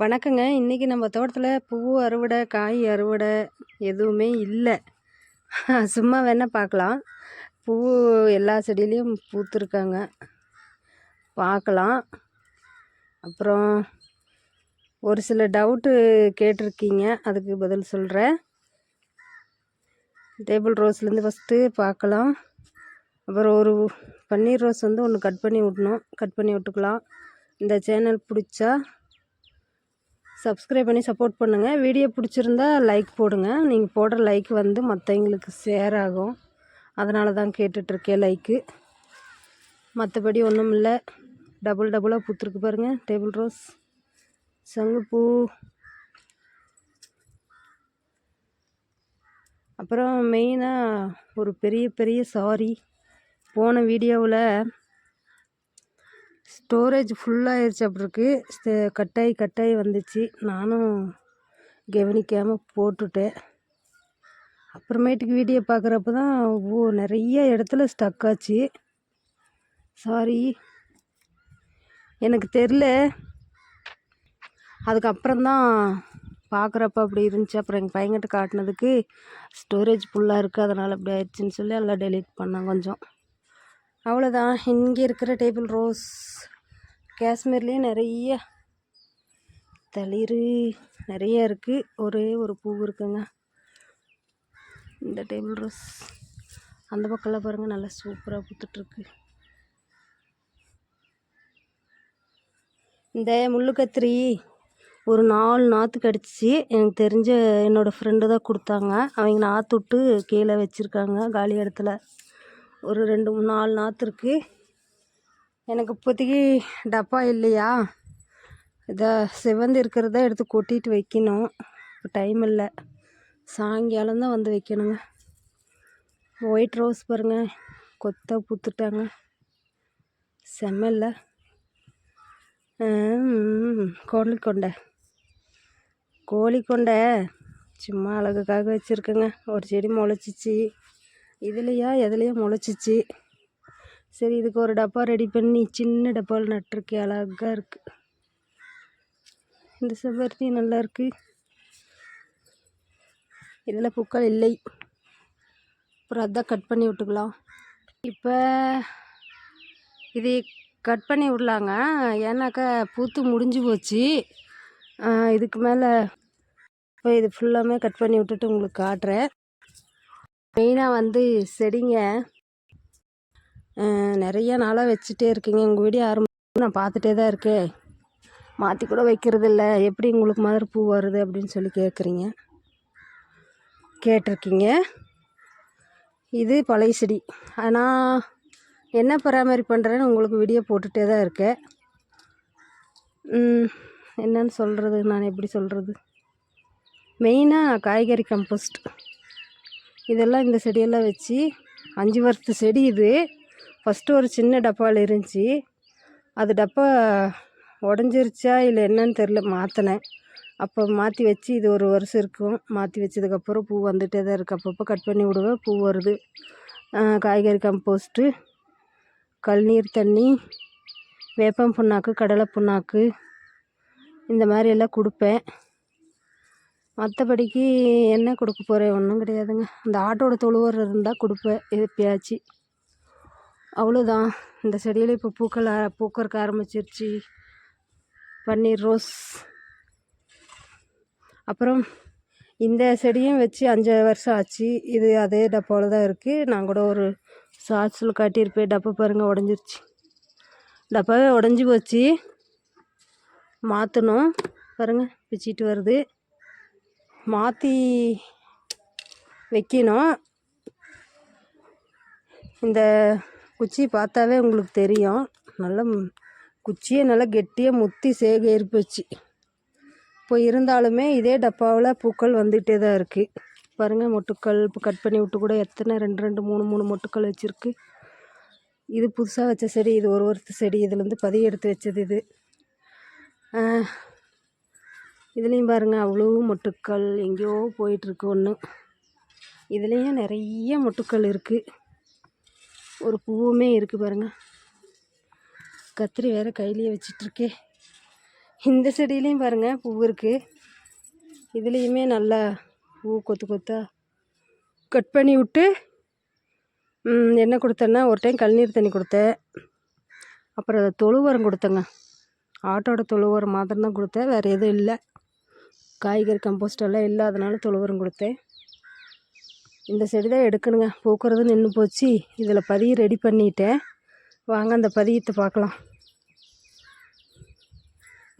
வணக்கங்க. இன்றைக்கி நம்ம தோட்டத்தில் பூ அறுவடை காய் அறுவடை எதுவுமே இல்லை. சும்மா வேணால் பார்க்கலாம் பூ எல்லா செடியிலையும் பூத்துருக்காங்க. பார்க்கலாம் அப்புறம் ஒரு சில டவுட்டு கேட்டிருக்கீங்க. அதுக்கு பதில் சொல்கிறேன் டேபிள் ரோஸ்லேருந்து ஃபஸ்ட்டு பார்க்கலாம் அப்புறம் ஒரு பன்னீர் ரோஸ் வந்து ஒன்று கட் பண்ணி விட்ணும். கட் பண்ணி விட்டுக்கலாம். இந்த சேனல் பிடிச்சா சப்ஸ்கிரைப் பண்ணி சப்போர்ட் பண்ணுங்கள் வீடியோ பிடிச்சிருந்தா லைக் போடுங்க. நீங்கள் போடுற லைக் வந்து மற்றவங்களுக்கு ஷேர் ஆகும். அதனால தான் கேட்டுட்ருக்கேன் லைக்கு மற்றபடி ஒன்றும் இல்லை. டபுள் டபுளாக பூத்துருக்கு பாருங்கள் டேபிள் ரோஸ் சங்குப்பூ. அப்புறம் மெயினாக ஒரு பெரிய பெரிய சாரி போன வீடியோவில் ஸ்டோரேஜ் ஃபுல்லாகிடுச்சு ஸ்டே கட்டாயி கட்டாயி வந்துச்சு. நானும் கவனிக்காமல் போட்டுட்டேன். அப்புறமேட்டுக்கு வீடியோ பார்க்குறப்ப தான் ஓ நிறைய இடத்துல ஸ்டக் ஆச்சு. சாரி எனக்கு தெரில. அதுக்கப்புறம்தான் பார்க்குறப்ப அப்படி இருந்துச்சு. அப்புறம் எங்கள் பையன்கிட்ட காட்டினதுக்கு ஸ்டோரேஜ் ஃபுல்லாக இருக்குது அதனால் அப்படி ஆயிடுச்சுன்னு சொல்லி எல்லாம் டெலீட் பண்ணேன் கொஞ்சம். அவ்வளோதான். இங்கே இருக்கிற டேபிள் ரோஸ் காஷ்மீர்லேயே நிறைய தளிர் நிறைய இருக்குது ஒரே ஒரு பூ இருக்குங்க. இந்த டேபிள் ரோஸ் அந்த பக்கம்லாம் பாருங்கள் நல்லா சூப்பராக பூத்துட்ருக்கு இந்த முள்ளுக்கத்திரி ஒரு நாலு நாற்று கிடச்சிச்சு எனக்கு தெரிஞ்ச என்னோடய ஃப்ரெண்டு தான் கொடுத்தாங்க. அவங்க நாற்று விட்டு கீழே வச்சுருக்காங்க காலி இடத்துல. ஒரு ரெண்டு மூணு நாலு நாற்று இருக்குது எனக்கு இப்போதைக்கு டப்பா இல்லையா? இதை செவந்து இருக்கிறத எடுத்து கொட்டிட்டு வைக்கணும். இப்போ டைம் இல்லை. சாயங்காலம் தான் வந்து வைக்கணுங்க. ஒயிட் ரோஸ் பாருங்கள் கொத்த பூத்துட்டாங்க. செம்மல்ல. கோழி கொண்டை. சும்மா அழகுக்காக வச்சுருக்கேங்க. ஒரு செடி முளைச்சிச்சு. இதுலையா எதுலையோ முளைச்சிச்சு. சரி இதுக்கு ஒரு டப்பா ரெடி பண்ணி சின்ன டப்பாவில் நட்டுருக்கு அழகாக இருக்குது இந்த செவ்வருத்தி நல்லா இருக்குது இதில் பூக்கள் இல்லை. அப்புறம் அதான் கட் பண்ணி விட்டுக்கலாம். இப்போ இது கட் பண்ணி விடலாங்க. ஏன்னாக்கா பூத்து முடிஞ்சு போச்சு. இதுக்கு மேலே இப்போ இது ஃபுல்லாமே கட் பண்ணி விட்டுட்டு உங்களுக்கு காட்டுறேன். மெயினாக வந்து செடிங்க. நிறைய நாளாக வச்சுட்டே இருக்கீங்க. உங்கள் வீடியோ ஆரம்பி நான் பார்த்துட்டே தான் இருக்கேன் மாற்றி கூட வைக்கிறது இல்லை. எப்படி உங்களுக்கு மாதிரி பூ வருது அப்படின்னு சொல்லி கேட்குறீங்க கேட்டிருக்கீங்க. இது பழைய செடி. ஆனால் என்ன பராமரி பண்ணுறேன்னு உங்களுக்கு வீடியோ போட்டுகிட்டே தான் இருக்கேன் என்னன்னு சொல்கிறது நான் எப்படி சொல்கிறது மெயினாக காய்கறி கம்போஸ்ட் இதெல்லாம் இந்த செடியெல்லாம் வச்சு அஞ்சு வருஷத்து செடி இது. ஃபஸ்ட்டு ஒரு சின்ன டப்பாவில் இருந்துச்சு. அது டப்பா உடஞ்சிருச்சா இல்லை என்னன்னு தெரில மாற்றினேன் அப்போ மாற்றி வச்சு இது ஒரு வருஷம் இருக்கும். மாற்றி வச்சதுக்கப்புறம் பூ வந்துகிட்டே தான் இருக்குது அப்பப்போ கட் பண்ணி விடுவேன் பூ வருது. காய்கறி கம்போஸ்ட்டு கழுநீர் தண்ணி வேப்பம் புண்ணாக்கு கடலை புண்ணாக்கு இந்த மாதிரி எல்லாம் கொடுப்பேன். மற்றபடிக்கு என்ன கொடுக்க போகிறேன் ஒன்றும் கிடையாதுங்க. அந்த ஆட்டோட தொழுவர் இருந்தால் கொடுப்பேன் எப்பயாச்சு. அவ்வளோதான் இந்த செடியில் இப்போ பூக்கள் பூக்கறக்க ஆரம்பிச்சிருச்சு. பன்னீர் ரோஸ். அப்புறம் இந்த செடியும் வச்சு அஞ்சு வருஷம் ஆச்சு. இது அதே டப்பாவில் தான் இருக்குது நான் கூட ஒரு சாட்ஸில் காட்டியிருப்பேன். டப்பா பாருங்கள் உடஞ்சிருச்சு. டப்பாவே உடஞ்சி போச்சு. மாற்றணும் பாருங்கள் பிச்சிட்டு வருது. மாற்றி வைக்கணும். இந்த குச்சி பார்த்தாவே உங்களுக்கு தெரியும். நல்லா குச்சியே நல்லா கெட்டியாக முத்தி சேக இப்போ இருந்தாலுமே இதே டப்பாவில் பூக்கள் வந்துகிட்டே தான் இருக்குது பாருங்கள் மொட்டுக்கள் இப்போ கட் பண்ணி விட்டு கூட எத்தனை ரெண்டு ரெண்டு மூணு மூணு மொட்டுக்கள் வச்சுருக்கு. இது புதுசாக வச்ச செடி இது ஒரு ஒருத்த செடி இதுலேருந்து பதிய எடுத்து வச்சது இது. இதுலேயும் பாருங்கள் அவ்வளோ மொட்டுக்கள் எங்கேயோ போயிட்டுருக்கு ஒன்று இதுலேயும் நிறைய மொட்டுக்கள் இருக்குது ஒரு பூவுமே இருக்குது பாருங்கள் கத்திரி வேறு கையிலேயே வச்சிட்ருக்கே. இந்த செடியிலையும் பாருங்கள் பூ இருக்குது இதுலேயுமே நல்லா பூ கொத்து கொத்தா கட் பண்ணி விட்டு என்ன கொடுத்தேன்னா ஒரு டைம் கழுநீர் தண்ணி கொடுத்தேன். அப்புறம் தொழு உரம் கொடுத்தேங்க. ஆட்டோட தொழு உரம் மாத்திரம் தான் கொடுத்தேன் வேறு எதுவும் இல்லை. காய்கறி கம்போஸ்ட் எல்லாம் இல்லாதனால தொழு உரம் கொடுத்தேன். இந்த செடி தான் எடுக்கணுங்க. பூக்கிறது நின்று போச்சு. இதில் பதியம் ரெடி பண்ணிட்டேன். வாங்க அந்த பதியத்தை பார்க்கலாம்.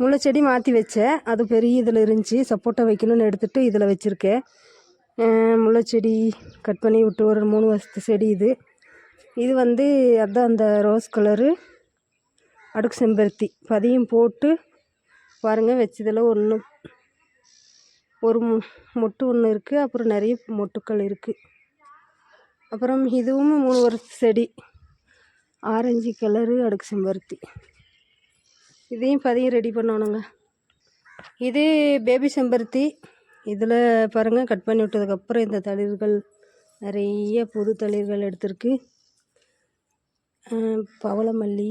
முல்லை செடி மாற்றி வச்சேன். அது பெரிய இதில் இருந்துச்சு. சப்போட்டா வைக்கணும்னு எடுத்துகிட்டு இதில் வச்சுருக்கேன். முல்லை செடி கட் பண்ணி விட்டு ஒரு மூணு வருஷத்து செடி இது. இது வந்து அதுதான் அந்த ரோஸ் கலரு அடுக்கு செம்பருத்தி. பதியம் போட்டு பாருங்கள் வச்சதில் ஒன்று ஒரு மொ மொட்டு ஒன்று இருக்குது அப்புறம் நிறைய மொட்டுக்கள் இருக்குது அப்புறம் இதுவும் மூணு ஒரு செடி. ஆரஞ்சு கலரு அடுக்கு செம்பருத்தி. இதையும் பதியம் ரெடி பண்ணணுங்க. இது பேபி செம்பருத்தி. இதில் பாருங்கள் கட் பண்ணி விட்டதுக்கப்புறம் இந்த தளிர்கள் நிறைய புது தளிர்கள் எடுத்திருக்கு. பவளமல்லி.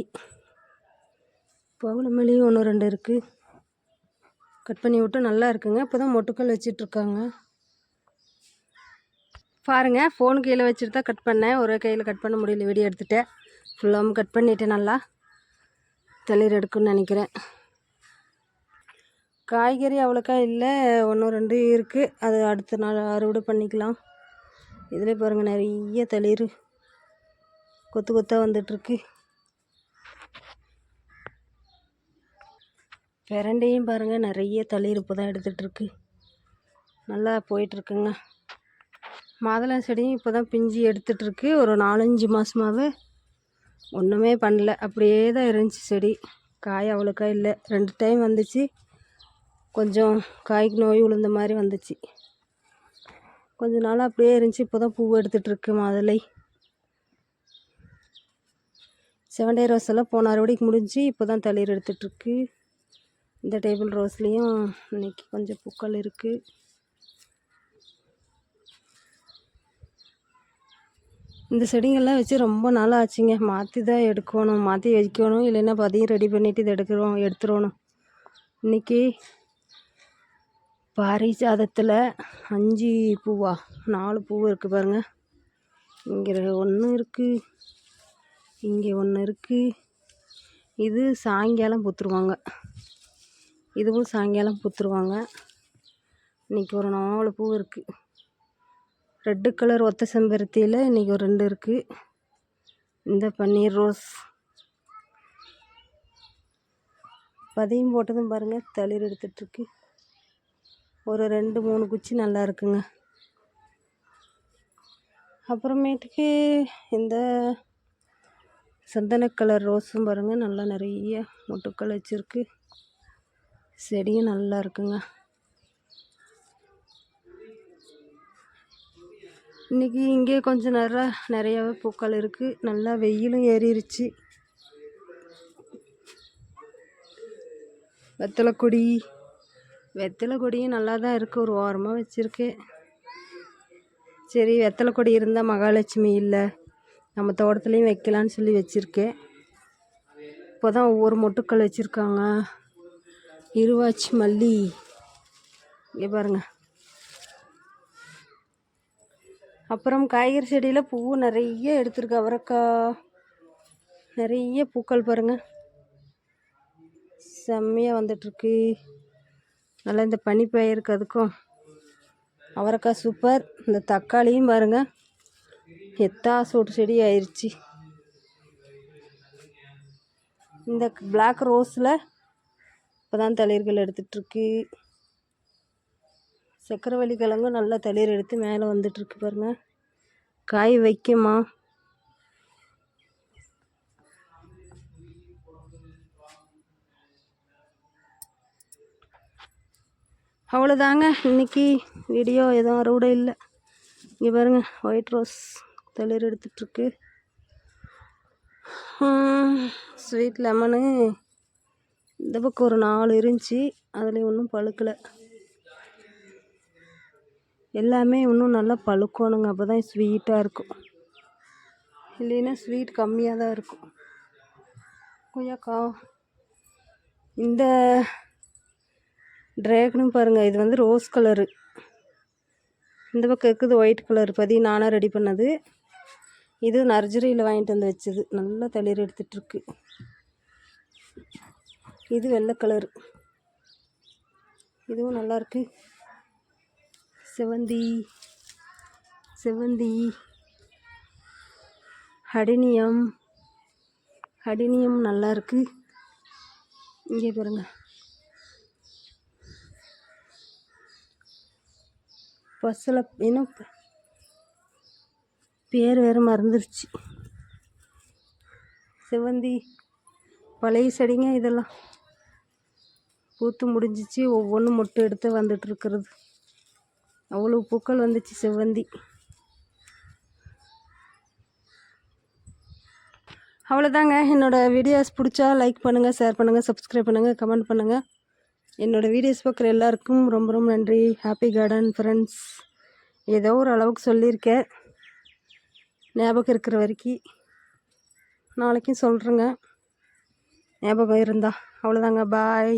பவளமல்லி ஒன்று ரெண்டு இருக்குது கட் பண்ணி விட்டு நல்லா இருக்குங்க. இப்போ தான் மொட்டுக்கள் வச்சிட்ருக்காங்க. பாருங்கள் ஃபோன் கீழே வச்சுட்டு தான் கட் பண்ணேன். ஒரே கையில் கட் பண்ண முடியல வீடியோ எடுத்துட்டேன். ஃபுல்லாகவும் கட் பண்ணிட்டேன் நல்லா. தளிர் எடுக்குன்னு நினைக்கிறேன். காய்கறி அவ்வளோக்கா இல்லை ஒன்று ரெண்டு இருக்குது அது அடுத்த நாள் அறுவடை பண்ணிக்கலாம். இதில் பாருங்கள் நிறைய தளிர் கொத்து கொத்தாக வந்துட்டுருக்கு பிரண்டையும் பாருங்கள் நிறைய தளிர் இப்போ தான் எடுத்துகிட்ருக்கு. நல்லா போயிட்டுருக்குங்க. மாதுளை செடியும் இப்போ தான் பிஞ்சு எடுத்துகிட்ருக்கு. ஒரு நாலஞ்சு மாதமாகவே ஒன்றுமே பண்ணல. அப்படியே தான் இருந்துச்சு செடி. காய் அவ்வளோக்கா இல்லை. ரெண்டு டைம் வந்துச்சு. கொஞ்சம் காய்க்கு நோய் விழுந்த மாதிரி வந்துச்சு. கொஞ்ச நாளாக அப்படியே இருந்துச்சு. இப்போ தான் பூ எடுத்துகிட்ருக்கு மாதுளை. செவன் டே ரோஸ் எல்லாம் போன அறுவடைக்கு முடிஞ்சு இப்போ தான் தளிர் எடுத்துகிட்ருக்கு. இந்த டேபிள் ரோஸ்லேயும் இன்னைக்கு கொஞ்சம் பூக்கள் இருக்குது இந்த செடிங்கள்லாம் வச்சு ரொம்ப நாள் ஆச்சுங்க. மாற்றி தான் எடுக்கணும். மாற்றி வைக்கணும். இல்லைன்னா பதியம் ரெடி பண்ணிவிட்டு இதை எடுக்கிறோம் எடுத்துடணும் இன்றைக்கி பாரிஜாதத்தில் அஞ்சு பூவா? நாலு பூ இருக்குது பாருங்கள் இங்கே ஒன்று இருக்குது இங்கே ஒன்று இருக்குது இது சாயங்காலம் பூத்துருவாங்க. இதுவும் சாயங்காலம் பூத்துருவாங்க. இன்றைக்கி ஒரு நாலு பூ இருக்குது ரெட்டு கலர் ஒத்த செம்பருத்தியில் இன்றைக்கி ஒரு ரெண்டு இருக்குது இந்த பன்னீர் ரோஸ். பதியம் போட்டதும் பாருங்கள் தளிர் எடுத்துகிட்ருக்கு ஒரு ரெண்டு மூணு குச்சி நல்லா இருக்குங்க. அப்புறமேட்டுக்கு இந்த சந்தன கலர் ரோஸும் பாருங்கள் நல்லா நிறைய மொட்டுக்கள் வச்சுருக்கு. செடியும் நல்லா இருக்குங்க. இன்றைக்கி இங்கே கொஞ்சம் நிறையா நிறையாவே பூக்கள் இருக்குது நல்லா வெயிலும் ஏறிடுச்சு வெத்தலை கொடி. வெத்தலை கொடியும் நல்லா தான் இருக்குது ஒரு ஓரமாக வச்சுருக்கேன் சரி வெத்தலை கொடி இருந்தால் மகாலட்சுமி இல்லை. நம்ம தோட்டத்துலேயும் வைக்கலான்னு சொல்லி வச்சுருக்கேன். இப்போ தான் ஒவ்வொரு மொட்டுக்கள் வச்சுருக்காங்க. இருவாச்சி மல்லி. இங்கே பாருங்கள் அப்புறம் காய்கறி செடியில் பூ நிறைய எடுத்திருக்கு அவரைக்காய். நிறைய பூக்கள் பாருங்கள் செம்மையாக வந்துட்டுருக்கு. நல்லா இந்த பனி பெயருக்கு அதுக்கும் அவரைக்காய் சூப்பர். இந்த தக்காளியும் பாருங்கள் எத்தா சூட்டு செடி ஆயிடுச்சு இந்த பிளாக் ரோஸில் இப்போ தான் தளிர்கள் எடுத்துகிட்ருக்கு சக்கரவள்ளி கிழங்கும் நல்லா தளிர் எடுத்து மேலே வந்துட்டுருக்கு பாருங்கள் காய் வைக்குமா? அவ்வளோதாங்க இன்னைக்கு வீடியோ எதுவும் அறுவடை இல்லை. இங்கே பாருங்க ஒயிட் ரோஸ் தளிர் எடுத்துகிட்ருக்கு ஸ்வீட் லெமனு இந்த பக்கம் ஒரு நாலு இருந்துச்சு. அதில் ஒன்றும் பழுக்கலை. எல்லாமே இன்னும் நல்லா பழுக்கணுங்க. அப்போ தான் ஸ்வீட்டாக இருக்கும். இல்லைன்னா ஸ்வீட் கம்மியாக தான் இருக்கும். கொய்யாக்கா இந்த ட்ராகனும் பாருங்கள் இது வந்து ரோஸ் கலரு இந்த பக்கம் இருக்குது ஒயிட் கலர் பதி நானாக ரெடி பண்ணது. இது நர்ஜரியில் வாங்கிட்டு வந்து வச்சது. நல்லா தளிர் எடுத்துகிட்ருக்கு இது வெள்ளை கலர். இதுவும் நல்லாயிருக்கு செவந்தி செவந்தி ஹடினியம் ஹடினியம் நல்லா இருக்கு. இங்கே பாருங்க. பஸ்ஸில் என்ன? பேர் வேறு மறந்துருச்சு. செவந்தி பழைய செடிங்க இதெல்லாம். பூத்து முடிஞ்சிச்சு. ஒவ்வொன்றும் மொட்டு எடுத்து வந்துட்டுருக்கிறது. அவ்வளோ பூக்கள் வந்துச்சு செவ்வந்தி. அவ்வளோதாங்க என்னோடய வீடியோஸ் பிடிச்சா லைக் பண்ணுங்கள் ஷேர் பண்ணுங்கள் சப்ஸ்கிரைப் பண்ணுங்கள் கமெண்ட் பண்ணுங்கள் என்னோடய வீடியோஸ் பார்க்குற எல்லாருக்கும் ரொம்ப ரொம்ப நன்றி. ஹாப்பி கார்டன் ஃப்ரெண்ட்ஸ் ஏதோ ஒரு அளவுக்கு சொல்லியிருக்கேன். ஞாபகம் இருக்கிற வரைக்கும். நாளைக்கும் சொல்கிறேங்க ஞாபகம் இருந்தா. அவ்வளோதாங்க பாய்